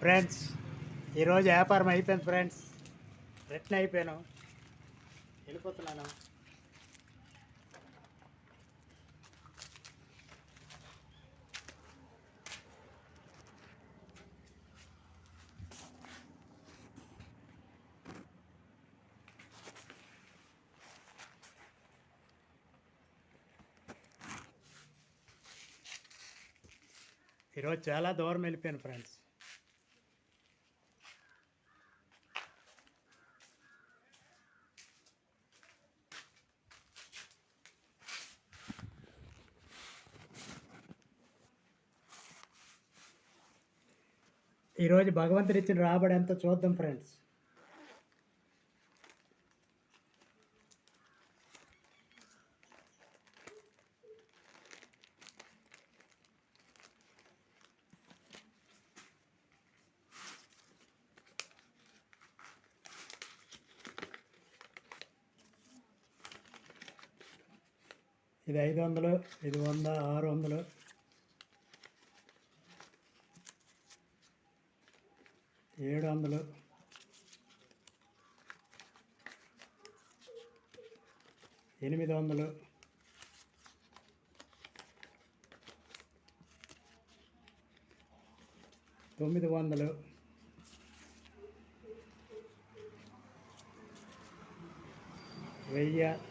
Friends ఈరోజు వ్యాపారం అయిపోయింది ఫ్రెండ్స్ రిటర్న్ అయిపోయాను. వెళ్ళిపోతున్నాను. ఈరోజు చాలా దూరం వెళ్ళిపోయాను ఫ్రెండ్స్ ఈరోజు భగవంతుడు ఇచ్చిన రాబడి ఎంత చూద్దాం ఫ్రెండ్స్ ఇది ఐదు వందలు ఇది వంద ఆరు వందలు. ఏడు వందలు. ఎనిమిది వందలు. తొమ్మిది వందలు. వెయ్యి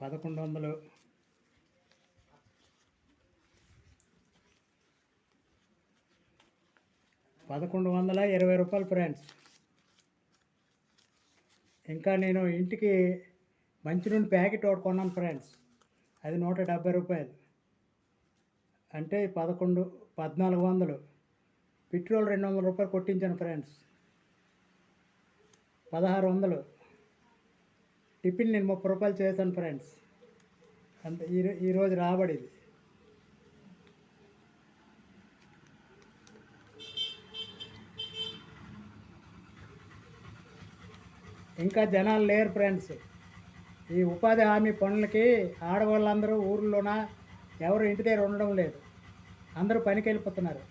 పదకొండు వందలు పదకొండు వందల ఇరవై రూపాయలు ఫ్రెండ్స్. ఇంకా నేను ఇంటికి మంచినూనె ప్యాకెట్ ఒకటి కొన్నాను ఫ్రెండ్స్. అది నూట డెబ్బై రూపాయలు. అంటే పదకొండు పద్నాలుగు వందలు పెట్రోల్ రెండు వందల రూపాయలు కొట్టించాను ఫ్రెండ్స్. పదహారు వందలు టిఫిన్ నేను ముప్పై రూపాయలు చేశాను ఫ్రెండ్స్ అంత ఈ ఈరోజు రాబడింది. ఇంకా జనాలు లేరు ఫ్రెండ్స్ ఈ ఉపాధి హామీ పనులకి ఆడవాళ్ళందరూ ఊర్లోన? ఎవరు ఇంటి దగ్గర ఉండడం లేదు. అందరూ పనికి వెళ్ళిపోతున్నారు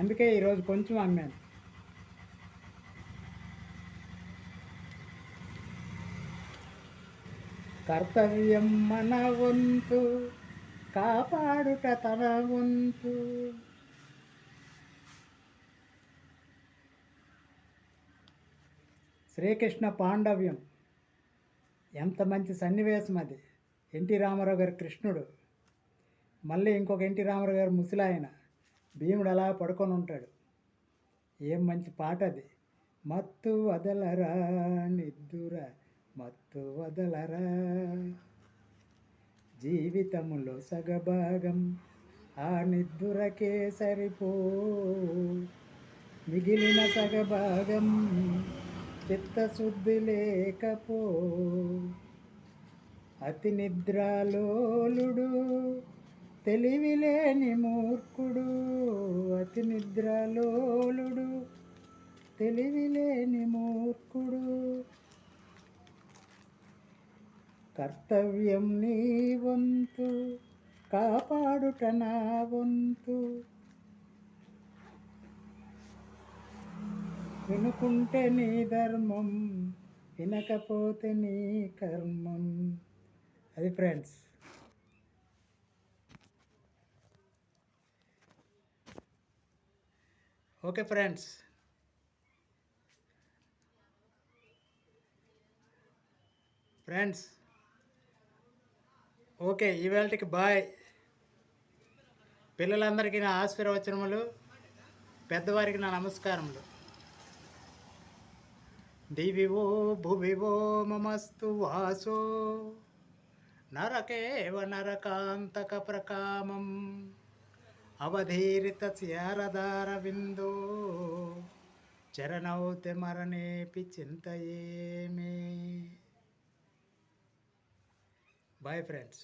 అందుకే ఈరోజు కొంచెం అమ్మాను. కర్తవ్యం మన వంతు కాపాడుట తన వంతు శ్రీకృష్ణ పాండవ్యం. ఎంత మంచి సన్నివేశం అది. ఎన్టీ రామారావు గారి కృష్ణుడు. మళ్ళీ ఇంకొక ఎన్టీ రామారావు గారు ముసలాయన. భీముడు అలా పడుకొని ఉంటాడు. ఏం మంచి పాట అది. మత్తు వదలరా నిద్దురా మత్తు వదలరా? జీవితములో సగభాగం ఆ నిద్దురకే సరిపో. మిగిలిన సగభాగం చిత్తశుద్ధి లేకపో. అతి నిద్రాలోలుడు తెలివిలేని మూర్ఖుడు. అతి నిద్రలోలుడు తెలివిలేని మూర్ఖుడు. కర్తవ్యం నీ వంతు కాపాడుట నా వంతు. వినుకుంటే నీ ధర్మం వినకపోతే నీ కర్మం. అది friends. Okay friends. Friends okay ఈవేళకి bye. పిల్లలందరికీ నా ఆశీర్వచనములు పెద్దవారికి నా నమస్కారములు. దివివో భువివో మమస్తు వాసో నరకేవ నరకాంతక ప్రకామం అవధీరిత శారదారవిందో చరణౌతి మరణేపి చింతయేమే. Bye friends